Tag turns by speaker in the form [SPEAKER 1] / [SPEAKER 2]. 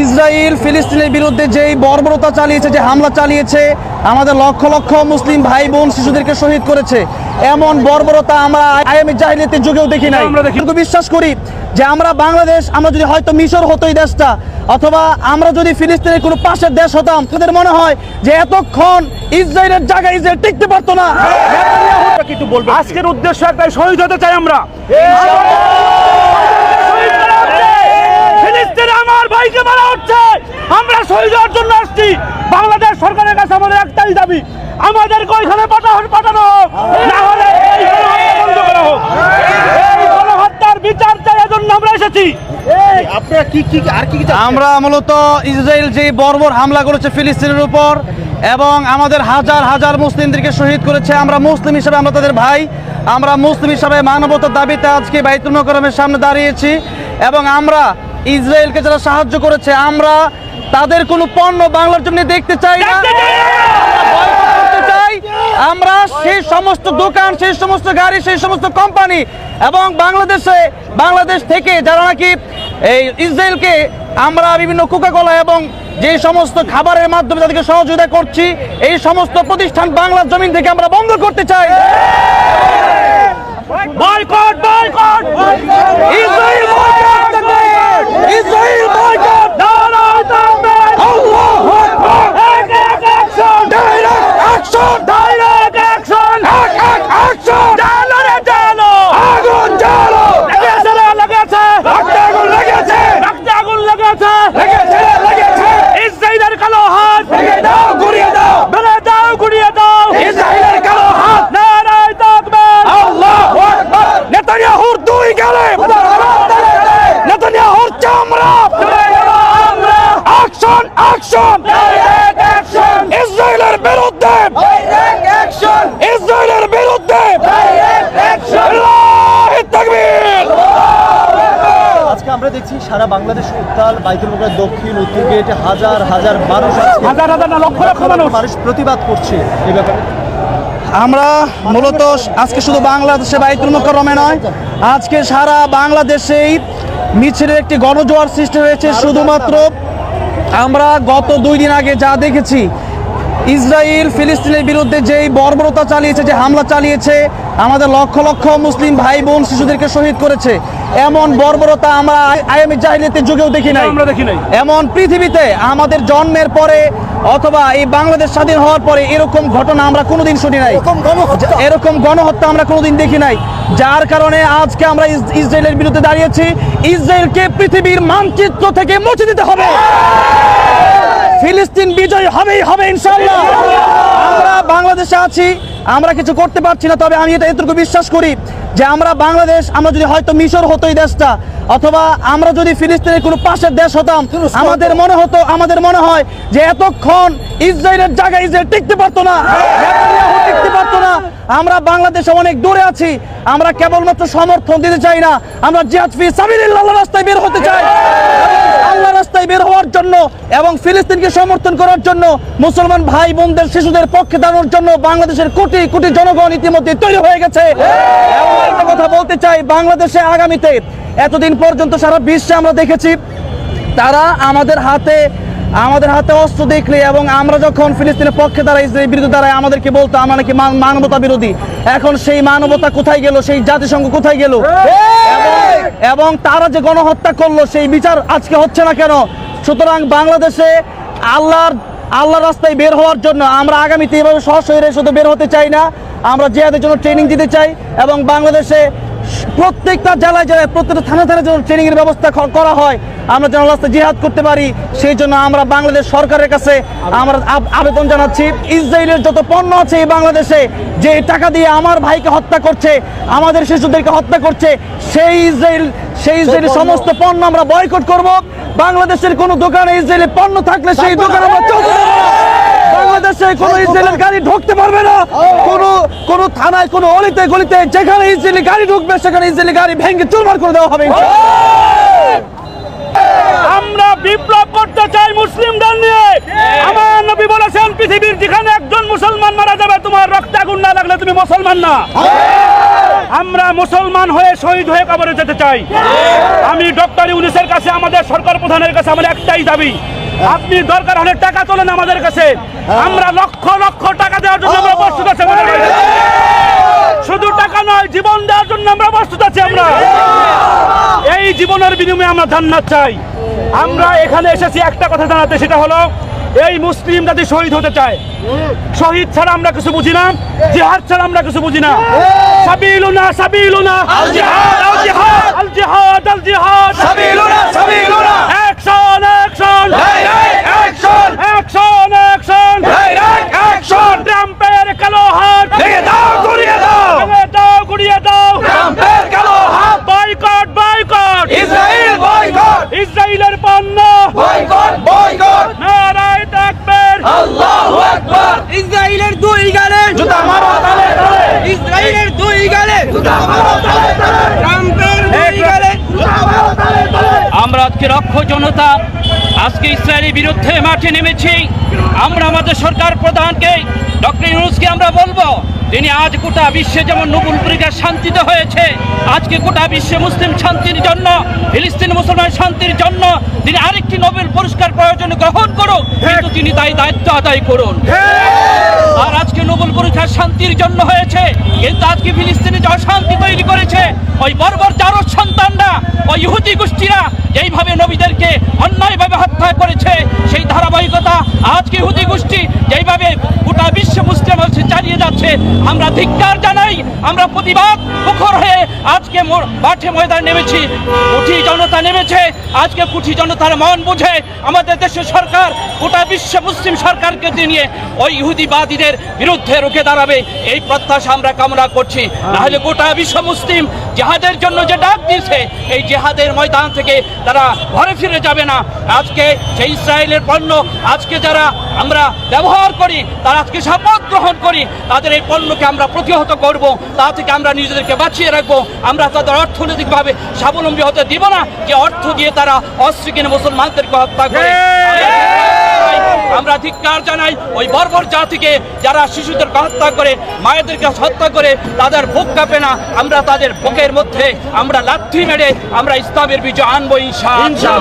[SPEAKER 1] Israel ফিলিস্তিনের বিরুদ্ধে যেই বর্বরতা চালিয়েছে যে হামলা চালিয়েছে আমাদের লক্ষ লক্ষ মুসলিম ভাই বোন শিশুদেরকে শহীদ করেছে। এমন বর্বরতা আমরা আইএমএ জাহিলিয়াতের যুগেও দেখি নাই।
[SPEAKER 2] আমরা দেখি।
[SPEAKER 1] কিন্তু বিশ্বাস করি যে আমরা বাংলাদেশ আমরা যদি হয়তো মিশর হতো এই দেশটা অথবা আমরা যদি ফিলিস্তিনের কোনো পাশের দেশ হতাম তাদের মনে হয় যে এতক্ষণ ইসরায়েলের জায়গায় ইসরায়েল টিকতে পারতো না।
[SPEAKER 2] কিছু বলবে আজকের উদ্দেশ্য একটাই শহীদ হতে চাই আমরা ফিলিস্তিনে আমার ভাইকে মারা হচ্ছে আমরা শহীদ হওয়ার জন্য আসছি বাংলাদেশ সরকারের কাছে আমাদের একটাই দাবি। আমাদেরকে ওইখানে পাঠানো পাঠানো হোক না হলে এই বন্ধ করা হোক। এই গণহত্যার বিচার চাই এজন্য আমরা এসেছি।
[SPEAKER 3] আপনারা কি কি আর কি কি
[SPEAKER 1] আমরা মূলত ইসরায়েল যে বর্বর হামলা করেছে ফিলিস্তিনের উপর এবং আমাদের হাজার হাজার মুসলিমদেরকে শহীদ করেছে আমরা মুসলিম হিসাবে আমরা তাদের ভাই আমরা মুসলিম হিসাবে মানবতার দাবিতে আজকে বাইতুল মোকরমের সামনে দাঁড়িয়েছি এবং আমরা ইসরায়েলকে যারা সাহায্য করেছে আমরা তাদের কোনো পণ্য বাংলার জন্য দেখতে চাই না। আমরা সেই সমস্ত দোকান সেই সমস্ত গাড়ি সেই সমস্ত কোম্পানি এবং বাংলাদেশে বাংলাদেশ থেকে যারা নাকি এই ইসরায়েলকে আমরা বিভিন্ন কোকাকোলা এবং যে সমস্ত খাবারের মাধ্যমে তাদেরকে সহযোগিতা করছি এই সমস্ত প্রতিষ্ঠান বাংলার জমিন থেকে আমরা বন্ধ করতে চাই
[SPEAKER 2] boycott boycott
[SPEAKER 1] Israel boycott Israel boycott
[SPEAKER 2] নারায় তাকবীর
[SPEAKER 1] আল্লাহু আকবার
[SPEAKER 2] এক এক action
[SPEAKER 1] direct action
[SPEAKER 2] direct action
[SPEAKER 1] এক এক অ্যাকশন
[SPEAKER 2] জানো রে জানো
[SPEAKER 1] আগুন জ্বালো
[SPEAKER 2] লেগেছে রে লেগেছে
[SPEAKER 1] রক্তে আগুন লেগেছে
[SPEAKER 2] রক্তে আগুন লেগেছে
[SPEAKER 1] লেগেছে লেগেছে
[SPEAKER 2] ইসরায়েলের কালো হাত
[SPEAKER 1] ভেঙে দাও গুড়িয়ে দাও
[SPEAKER 2] মেরে দাও গুড়িয়ে দাও
[SPEAKER 1] ইসরায়েলের কালো হাত
[SPEAKER 2] নারায় তাকবীর
[SPEAKER 1] আল্লাহু আকবার নেতানিয়াহুর দুই গালে নেতানিয়াহুর চামড়া অ্যাকশন অ্যাকশন ইসরায়েলের বিরুদ্ধে ইসরায়েলের বিরুদ্ধে আল্লাহু তাকবীর
[SPEAKER 3] আজকে আমরা দেখছি সারা বাংলাদেশ উত্তাল বাইতুল মোকার দক্ষিণ উত্তর গেটে হাজার হাজার মানুষ
[SPEAKER 2] হাজার হাজার না লক্ষ লক্ষ মানুষ।
[SPEAKER 3] মানুষ প্রতিবাদ করছে এই ব্যাপারে।
[SPEAKER 1] আমরা মূলত আজকে শুধু বাংলাদেশে বাইতুল মোকাররমে নয় আজকে সারা বাংলাদেশেই মিছিলের একটি গণজোয়ার সৃষ্টি হয়েছে। শুধুমাত্র আমরা গত দুই দিন আগে যা দেখেছি ইসরায়েল ফিলিস্তিনের বিরুদ্ধে যেই বর্বরতা চালিয়েছে যে হামলা চালিয়েছে আমাদের লক্ষ লক্ষ মুসলিম ভাই বোন শিশুদেরকে শহীদ করেছে। এমন বর্বরতা আমরা আইএমএ জাহিলিয়াতের যুগেও দেখি নাই।
[SPEAKER 2] আমরা দেখি নাই।
[SPEAKER 1] এমন পৃথিবীতে আমাদের জন্মের পরে অথবা এই বাংলাদেশ স্বাধীন হওয়ার পরে এরকম ঘটনা আমরা কোনোদিন শুনি নাই। এরকম গণহত্যা। আমরা কোনোদিন দেখি নাই। যার কারণে আজকে আমরা ইস- ইসরায়েলের বিরুদ্ধে দাঁড়িয়েছি। ইসরায়েলকে পৃথিবীর মানচিত্র থেকে মুছে দিতে হবে। ফিলিস্তিন বিজয় হবেই হবে ইনশাআল্লাহ। আমরা বাংলাদেশে আছি আমরা কিছু করতে পারছি না তবে আমি এটা এতটুকু বিশ্বাস করি যে আমরা বাংলাদেশ আমরা যদি হয়তো মিশর হতো এই দেশটা অথবা আমরা যদি ফিলিস্তিনের কোনো পাশের দেশ হতাম আমাদের মনে হতো আমাদের মনে হয় যে এতক্ষণ ইসরায়েলের জায়গায় ইসরায়েল টিকতে পারতো না টিকতে পারতো না আমরা বাংলাদেশে অনেক দূরে আছি, আমরা কেবলমাত্র সমর্থন দিতে চাই না, আমরা জিহাদ ফি সাবিলিল্লাহ রাস্তায় বের হতে চাই। আল্লাহ রাস্তায় বের হওয়ার জন্য এবং ফিলিস্তিনকে সমর্থন করার জন্য মুসলমান ভাই বোনদের শিশুদের পক্ষে দাঁড়ানোর জন্য বাংলাদেশের কোটি কোটি জনগণ ইতিমধ্যে তৈরি হয়ে গেছে। কথা বলতে চাই, বাংলাদেশে আগামীতে, এতদিন পর্যন্ত সারা বিশ্বে আমরা দেখেছি, তারা আমাদের হাতে আমাদের হাতে অস্ত্র দেখলে এবং আমরা যখন ফিলিস্তিনের পক্ষে দাঁড়াই ইসরায়েলের বিরুদ্ধে দাঁড়াই আমাদেরকে বলতো আমরা নাকি মানবতা বিরোধী। এখন সেই মানবতা কোথায় গেল? সেই জাতিসংঘ কোথায় গেল? এবং- তারা যে গণহত্যা করল সেই বিচার আজকে হচ্ছে না কেন? সুতরাং বাংলাদেশে আল্লাহর আল্লাহর রাস্তায় বের হওয়ার জন্য আমরা আগামীতে এভাবে সশরীরে শুধু বের হতে চাই না আমরা জিহাদের জন্য ট্রেনিং দিতে চাই এবং বাংলাদেশে প্রত্যেকটা জেলায় জেলায় প্রত্যেকটা থানা থানায় যেন ট্রেনিং এর ব্যবস্থা করা হয় আমরা যেন রাস্তায় জিহাদ করতে পারি সেই জন্য আমরা বাংলাদেশ সরকারের কাছে আমরা আবেদন জানাচ্ছি। ইসরায়েলের যত পণ্য আছে এই বাংলাদেশে যে টাকা দিয়ে আমার ভাইকে হত্যা করছে আমাদের শিশুদেরকে হত্যা করছে সেই ইসরায়েল সেই ইসরায়েলের সমস্ত পণ্য আমরা বয়কট করব। বাংলাদেশের কোনো দোকানে ইসরায়েলের পণ্য থাকলে সেই দোকান আমরা চলতে। বাংলাদেশে কোনো ইসরায়েলের গাড়ি ঢুকতে পারবে না। কোনো কোনো থানায় কোনো অলিতে গলিতে যেখানে ইসরায়েলি গাড়ি ঢুকবে সেখানে ইসরায়েলি গাড়ি ভেঙে চুরমার করে দেওয়া হবে
[SPEAKER 2] আমরা বিপ্লব করতে চাই মুসলিমদের নিয়ে। আমার নবী বলেছেন পৃথিবীর যেখানে একজন মুসলমান মারা যাবে তোমার রক্তে আগুন না লাগলে তুমি মুসলমান না। আমরা মুসলমান হয়ে শহীদ হয়ে কবরে যেতে চাই। আমি ডক্টর ইউনিসের কাছে আমাদের সরকার প্রধানের কাছে আমার একটাই দাবি আপনি দরকার হলে টাকা তোলেন আমাদের কাছে। আমরা লক্ষ লক্ষ টাকা দেওয়ার জন্য আমরা প্রস্তুত আছি শুধু টাকা নয় জীবন দেওয়ার জন্য আমরা প্রস্তুত এই জীবনের বিনিময়ে আমরা জান্নাত চাই। আমরা এখানে এসেছি একটা কথা জানাতে সেটা হলো এই মুসলিম জাতি শহীদ হতে চায়। শহীদ ছাড়া আমরা কিছু বুঝি না জিহাদ ছাড়া আমরা কিছু বুঝি না। সাবিলুনা সাবিলুনা। আল জিহাদ আল জিহাদ। আল জিহাদ আল জিহাদ।
[SPEAKER 1] সাবিলুনা সাবিলুনা।
[SPEAKER 2] Action action
[SPEAKER 1] action
[SPEAKER 2] action action
[SPEAKER 1] action
[SPEAKER 2] ট্রাম্পের কালো হাত।
[SPEAKER 1] ভেঙে দাও গুড়িয়ে দাও
[SPEAKER 2] ভেঙে দাও গুড়িয়ে দাও
[SPEAKER 1] ট্রাম্পের কালো হাত
[SPEAKER 2] বয়কট বয়কট
[SPEAKER 1] ইসরায়েল বয়কট
[SPEAKER 2] ইসরায়েলের পণ্য
[SPEAKER 1] বয়কট বয়কট
[SPEAKER 2] নারায় তাকবীর
[SPEAKER 1] আল্লাহু আকবার
[SPEAKER 4] ইসরায়েলের দুই গালে
[SPEAKER 1] জুতা মারো তালে তালে
[SPEAKER 4] ইসরায়েলের দুই গালে
[SPEAKER 1] জুতা মারো তালে তালে
[SPEAKER 4] ট্রাম্পের দুই গালে
[SPEAKER 1] জুতা মারো তালে তালে
[SPEAKER 5] আমরা আজকে রক্ষ জনতা আজকে ইসরায়েলের বিরুদ্ধে মাঠে নেমেছি। আমরা আমাদের সরকার প্রধানকে ডক্টর ইউনুসকে আমরা বলব তিনি আজ গোটা বিশ্বে যেমন নোবেল পুরস্কার শান্তিতে হয়েছে আজকে গোটা বিশ্বে মুসলিম শান্তির জন্য ফিলিস্তিন মুসলমান শান্তির জন্য তিনি আরেকটি নোবেল পুরস্কার প্রয়োজন গ্রহণ করুন কিন্তু তিনি তাই দায়িত্ব আদায় করুন। আর আজকে নোবেল পুরস্কার শান্তির জন্য হয়েছে। কিন্তু আজকে ফিলিস্তিনে যে অশান্তি তৈরি করেছে, ওই বর্বর চার সন্তানরা, ওই ইহুদি গোষ্ঠীরা যেইভাবে নবীদেরকে অন্যায়ভাবে হত্যা করেছে, সেই ধারাবাহিকতা আজকে ইহুদি গোষ্ঠী যেইভাবে গোটা বিশ্ব মুসলিম হচ্ছে চালিয়ে যাচ্ছে আমরা ধিক্কার জানাই, আমরা প্রতিবাদ মুখর হয়ে আজকে মাঠে ময়দান নেমেছি, কুঠি জনতা নেমেছে, আজকে কুঠি জনতার মন বুঝে আমাদের দেশের সরকার, গোটা বিশ্ব মুসলিম সরকারকে নিয়ে ওই ইহুদিবাদীদের বিরুদ্ধে রুখে দাঁড়াবে, এই প্রত্যাশা আমরা কামনা করছি। নাহলে গোটা বিশ্ব মুসলিম জেহাদের জন্য যে ডাক দিয়েছে, এই জেহাদের ময়দান থেকে তারা ঘরে ফিরে যাবে না। আজকে সেই ইসরায়েলের পণ্য, আজকে যারা আমরা ব্যবহার করি, তারা আজকে শপথ গ্রহণ করি, তাদের এই পণ্যকে আমরা প্রতিহত করব তা থেকে আমরা নিজেদেরকে বাঁচিয়ে রাখব। আমরা তাদের অর্থনৈতিকভাবে স্বাবলম্বী হতে দিব না। যে অর্থ দিয়ে তারা অস্ত্র কিনে মুসলমানদেরকে হত্যা করে। আমরা ধিক্কার জানাই ওই বর্বর জাতিকে যারা শিশুদেরকে হত্যা করে মায়েদেরকে হত্যা করে তাদের বুক কাঁপে না। আমরা তাদের বুকের মধ্যে আমরা লাথি মেরে আমরা ইসলামের বিজয় আনব ইনশাআল্লাহ।